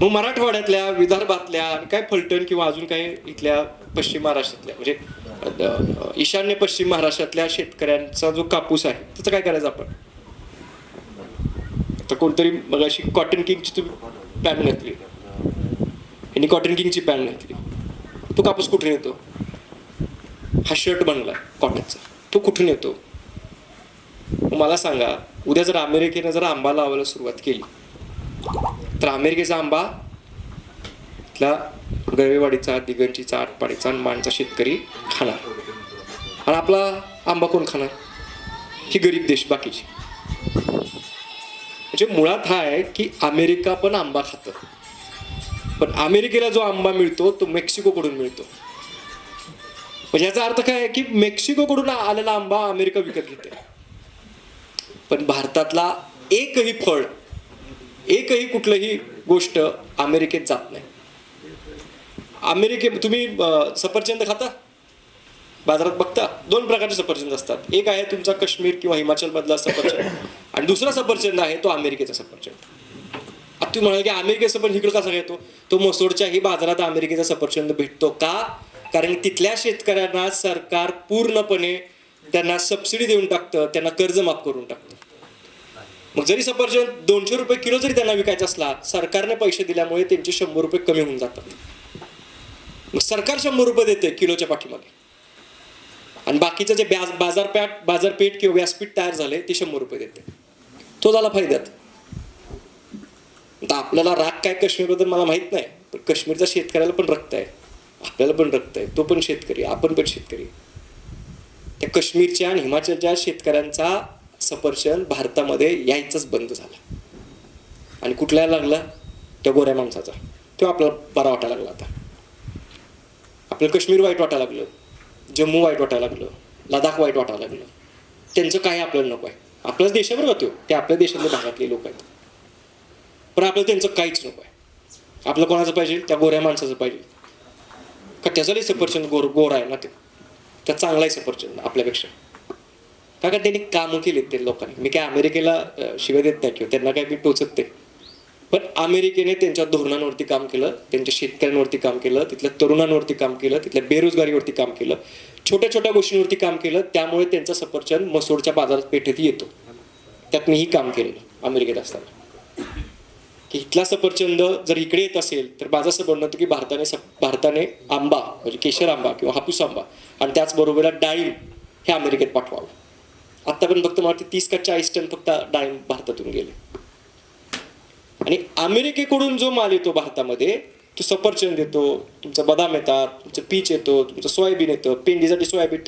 मग मराठवाड्यातल्या विदर्भातल्या आणि काय फलटण किंवा अजून काही इथल्या पश्चिम महाराष्ट्रातल्या? म्हणजे ईशान्य पश्चिम महाराष्ट्रातल्या शेतकऱ्यांचा जो कापूस आहे त्याचं काय करायचं आपण? आता कोणतरी मग अशी कॉटन किंगची तुम्ही पॅन घातली. यांनी कॉटन किंगची पॅन घातली. तो कापूस कुठून येतो? हा शर्ट बनला कॉटनचा तो कुठून येतो? मला सांगा उद्या जर अमेरिकेनं जर आंबा लावायला सुरुवात केली तर अमेरिकेचा आंबा इथला गळवेवाडीचा दिगंजीचा आटपाडीचा आणि माणचा शेतकरी खाणार. आणि आपला आंबा कोण खाणार? ही गरीब देश बाकीची. म्हणजे मुळात हा आहे की अमेरिका पण आंबा खातं. पण अमेरिकेला जो आंबा मिळतो तो मेक्सिकोकडून मिळतो. म्हणजे याचा अर्थ काय आहे की मेक्सिकोकडून आलेला आंबा अमेरिका विकत घेते पण भारतातला एकही फळ एकही कुठलंही गोष्ट अमेरिकेत जात नाही. अमेरिके तुम्ही सफरचंद खाता? बाजारात बघता? दोन प्रकारचे सफरचंद असतात. एक आहे तुमचा काश्मीर किंवा हिमाचलमधला सफरचंद आणि दुसरा सफरचंद आहे तो अमेरिकेचा सफरचंद. आता तुम्ही म्हणाल की अमेरिकेचा पण इकडे कसा येतो? तो मसोडच्याही बाजारात अमेरिकेचा सफरचंद भेटतो का? कारण तिथल्या शेतकऱ्यांना सरकार पूर्णपणे त्यांना सबसिडी देऊन टाकतं त्यांना कर्ज माफ करून टाकतं. मग जरी सफरचंद दोनशे रुपये किलो जरी त्यांना विकायचा असला सरकारने पैसे दिल्यामुळे त्यांचे शंभर रुपये कमी होऊन जातात. मग सरकार शंभर रुपये देते किलोच्या पाठीमागे. आणि बाकीचं जे ब्याज बाजारपेठ बाजारपेठ किंवा व्यासपीठ तयार झाले ते शंभर रुपये देते. तो झाला फायद्यात. आता आपल्याला राग काय काश्मीरबद्दल मला माहीत नाही पण काश्मीरचा शेतकऱ्याला पण रक्त आहे. आपल्याला पण रक्त आहे. तो पण शेतकरी आपण पण शेतकरी. त्या काश्मीरच्या आणि हिमाचलच्या शेतकऱ्यांचा सफरचंद भारतामध्ये यायचंच बंद झाला. आणि कुठल्या लागला? त्या गोऱ्या माणसाचा. तो आपला बरा वाटायला लागला आता. आपलं काश्मीर वाईट वाटायला लागलं. जम्मू वाईट वाटायला लागलं. लडाख वाईट वाटायला लागलं. त्यांचं काय आपल्याला नको आहे. आपल्याच देशावर का त्यो. ते आपल्या देशातल्या भागातले लोक आहेत. पण आपल्याला त्यांचं काहीच नको आहे. आपलं कोणाचं पाहिजे? त्या गोऱ्या माणसाचं पाहिजे. का त्याचाही सफरचंद गोर गोर आहे ना ते? त्या चांगला आहे सफरचंद आपल्यापेक्षा. का का त्यांनी कामं केलीत ते लोकांनी? मी काय अमेरिकेला शिवाय शिव्या देत नाही किंवा त्यांना काय मी टोचत ते पण अमेरिकेने त्यांच्या धोरणांवरती काम केलं त्यांच्या शेतकऱ्यांवरती काम केलं तिथल्या तरुणांवरती काम केलं तिथल्या बेरोजगारीवरती काम केलं. छोट्या छोट्या गोष्टींवरती काम केलं त्यामुळे त्यांचा सफरचंद मसूरच्या बाजारपेठेत येतो. त्यात मीही काम केलेलं अमेरिकेत असताना. की इथला सफरचंद जर इकडे येत असेल तर माझं असं म्हणणं होतं की भारताने सफ- भारताने आंबा म्हणजे केशर आंबा किंवा हापूस आंबा आणि त्याचबरोबर डाळिंब हे अमेरिकेत पाठवावं. आता पण फक्त मला तीस का चाळीस टन फक्त डाळिंब भारतातून गेले. आणि अमेरिकेकडून जो माल येतो भारतामध्ये तो सफरचंद येतो तुमचा बदाम येतात तुमचं पीच येतो तुमचं सोयाबीन येतं पेंडीसाठी सोयाबीन